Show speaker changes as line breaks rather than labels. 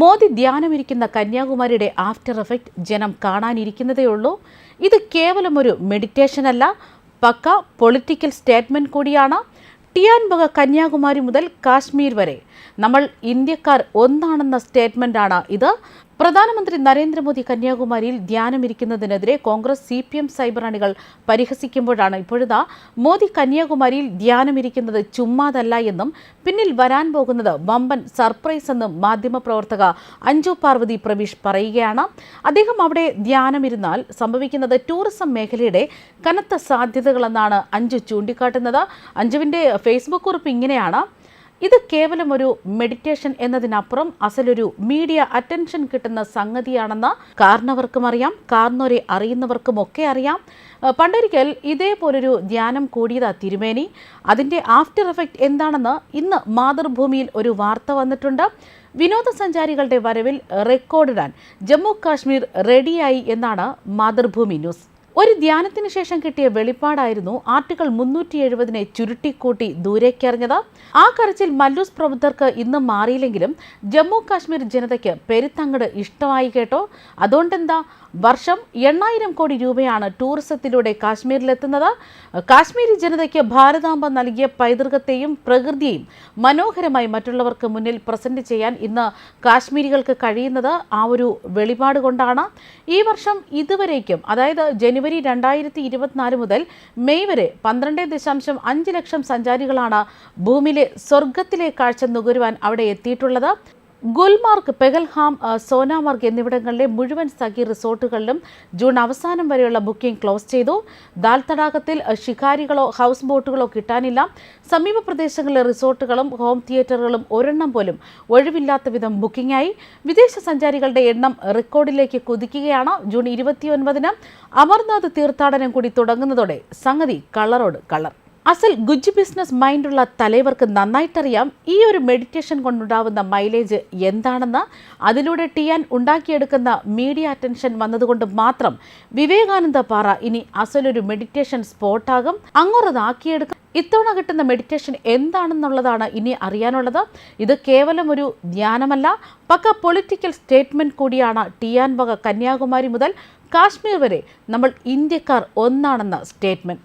മോദി ധ്യാനമിരിക്കുന്ന കന്യാകുമാരിയുടെ after effect ജനം കാണാനിരിക്കുന്നതേയുള്ളൂ. ഇത് കേവലം ഒരു മെഡിറ്റേഷൻ അല്ല പക്ക പൊളിറ്റിക്കൽ സ്റ്റേറ്റ്മെന്റ് കൂടിയാണ്. ടിയാൻബഗ കന്യാകുമാരി മുതൽ കാശ്മീർ വരെ. നമ്മൾ ഇന്ത്യക്കാർ ഒന്നാണെന്ന സ്റ്റേറ്റ്മെന്റാണ് ഇത്. പ്രധാനമന്ത്രി നരേന്ദ്രമോദി കന്യാകുമാരിയിൽ ധ്യാനമിരിക്കുന്നതിനെതിരെ Congress C P M cyber അണികൾ പരിഹസിക്കുമ്പോഴാണ് ഇപ്പോഴിതാ മോദി കന്യാകുമാരിയിൽ ധ്യാനമിരിക്കുന്നത് ചുമ്മാതല്ല എന്നും പിന്നിൽ വരാൻ പോകുന്നത് വമ്പൻ സർപ്രൈസ് എന്നും മാധ്യമപ്രവർത്തക അഞ്ജു പാർവതി പ്രവീഷ് പറയുകയാണ്. അദ്ദേഹം അവിടെ ധ്യാനമിരുന്നാൽ സംഭവിക്കുന്നത് ടൂറിസം മേഖലയുടെ കനത്ത സാധ്യതകളെന്നാണ് അഞ്ജു ചൂണ്ടിക്കാട്ടുന്നത്. അഞ്ജുവിന്റെ ഫേസ്ബുക്ക് കുറിപ്പ് ഇങ്ങനെയാണ്. ഇത് കേവലം ഒരു മെഡിറ്റേഷൻ എന്നതിനപ്പുറം അസലൊരു മീഡിയ അറ്റൻഷൻ കിട്ടുന്ന സംഗതിയാണെന്ന് കാരണവർക്കും അറിയാം കാർന്നവരെ അറിയുന്നവർക്കും ഒക്കെ അറിയാം. പണ്ടൊരിക്കൽ ഇതേപോലൊരു ധ്യാനം കൂടിയതാ തിരുമേനി. അതിന്റെ ആഫ്റ്റർ എഫക്റ്റ് എന്താണെന്ന് ഇന്ന് മാതൃഭൂമിയിൽ ഒരു വാർത്ത വന്നിട്ടുണ്ട്. വിനോദസഞ്ചാരികളുടെ വരവിൽ റെക്കോർഡിടാൻ ജമ്മു കാശ്മീർ റെഡിയായി എന്നാണ് മാതൃഭൂമി ന്യൂസ് ഒരു ധ്യാനത്തിന് ശേഷം കിട്ടിയ വെളിപ്പാടായിരുന്നു ആർട്ടിക്കിൾ മുന്നൂറ്റി എഴുപതിനെ ചുരുട്ടിക്കൂട്ടി ദൂരേക്കെറിഞ്ഞത്. ആ കരച്ചിൽ മല്ലൂസ് പ്രബുദ്ധർക്ക് ഇന്നും മാറിയില്ലെങ്കിലും ജമ്മു കാശ്മീർ ജനതയ്ക്ക് പെരുത്തങ്ങട് ഇഷ്ടമായി കേട്ടോ. അതുകൊണ്ടെന്താ? വർഷം എണ്ണായിരം കോടി രൂപയാണ് ടൂറിസത്തിലൂടെ കാശ്മീരിലെത്തുന്നത്. കാശ്മീരി ജനതയ്ക്ക് ഭാരതാംബ നൽകിയ പൈതൃകത്തെയും പ്രകൃതിയെയും മനോഹരമായി മറ്റുള്ളവർക്ക് മുന്നിൽ പ്രസന്റ് ചെയ്യാൻ ഇന്ന് കാശ്മീരികൾക്ക് കഴിയുന്നത് ആ ഒരു വെളിപാട് കൊണ്ടാണ്. ഈ വർഷം ഇതുവരേക്കും അതായത് ജനുവരി രണ്ടായിരത്തി ഇരുപത്തിനാല് മുതൽ മെയ് വരെ പന്ത്രണ്ട് ദശാംശം അഞ്ച് ലക്ഷം സഞ്ചാരികളാണ് ഭൂമിയിലെ സ്വർഗത്തിലെ കാഴ്ച നുകരുവാൻ അവിടെ എത്തിയിട്ടുള്ളത്. ഗുൽമാർഗ് പെഗൽഹാം സോനാമാർഗ് എന്നിവിടങ്ങളിലെ മുഴുവൻ സഖി റിസോർട്ടുകളിലും ജൂൺ അവസാനം വരെയുള്ള ബുക്കിംഗ് ക്ലോസ് ചെയ്തു. ദാൽ തടാകത്തിൽ ശിഖാരികളോ ഹൗസ് ബോട്ടുകളോ കിട്ടാനില്ല. സമീപ പ്രദേശങ്ങളിലെ റിസോർട്ടുകളും ഹോം തിയേറ്ററുകളും ഒരെണ്ണം പോലും ഒഴിവില്ലാത്ത വിധം ബുക്കിംഗായി. വിദേശ സഞ്ചാരികളുടെ എണ്ണം റെക്കോർഡിലേക്ക് കുതിക്കുകയാണ് ജൂൺ ഇരുപത്തിയൊൻപതിന്. അമർനാഥ് തീർത്ഥാടനം കൂടി തുടങ്ങുന്നതോടെ സംഗതി കളറോട് കളർ അസൽ ഗുജ് ബിസിനസ് മൈൻഡുള്ള തലവർക്ക് നന്നായിട്ടറിയാം ഈ ഒരു മെഡിറ്റേഷൻ കൊണ്ടുണ്ടാവുന്ന മൈലേജ് എന്താണെന്ന്. അതിലൂടെ ടിയാൻ ഉണ്ടാക്കിയെടുക്കുന്ന മീഡിയ അറ്റൻഷൻ വന്നതുകൊണ്ട് മാത്രം വിവേകാനന്ദ പാറ ഇനി അസലൊരു മെഡിറ്റേഷൻ സ്പോട്ടാകും. അങ്ങോട്ടതാക്കിയെടുക്കും ഇത്തവണ കിട്ടുന്ന മെഡിറ്റേഷൻ എന്താണെന്നുള്ളതാണ് ഇനി അറിയാനുള്ളത്. ഇത് കേവലം ഒരു ധ്യാനമല്ല. പക്ക പൊളിറ്റിക്കൽ സ്റ്റേറ്റ്മെന്റ് കൂടിയാണ് ടിയാൻ വക കന്യാകുമാരി മുതൽ കാശ്മീർ വരെ നമ്മൾ ഇന്ത്യക്കാർ ഒന്നാണെന്ന statement.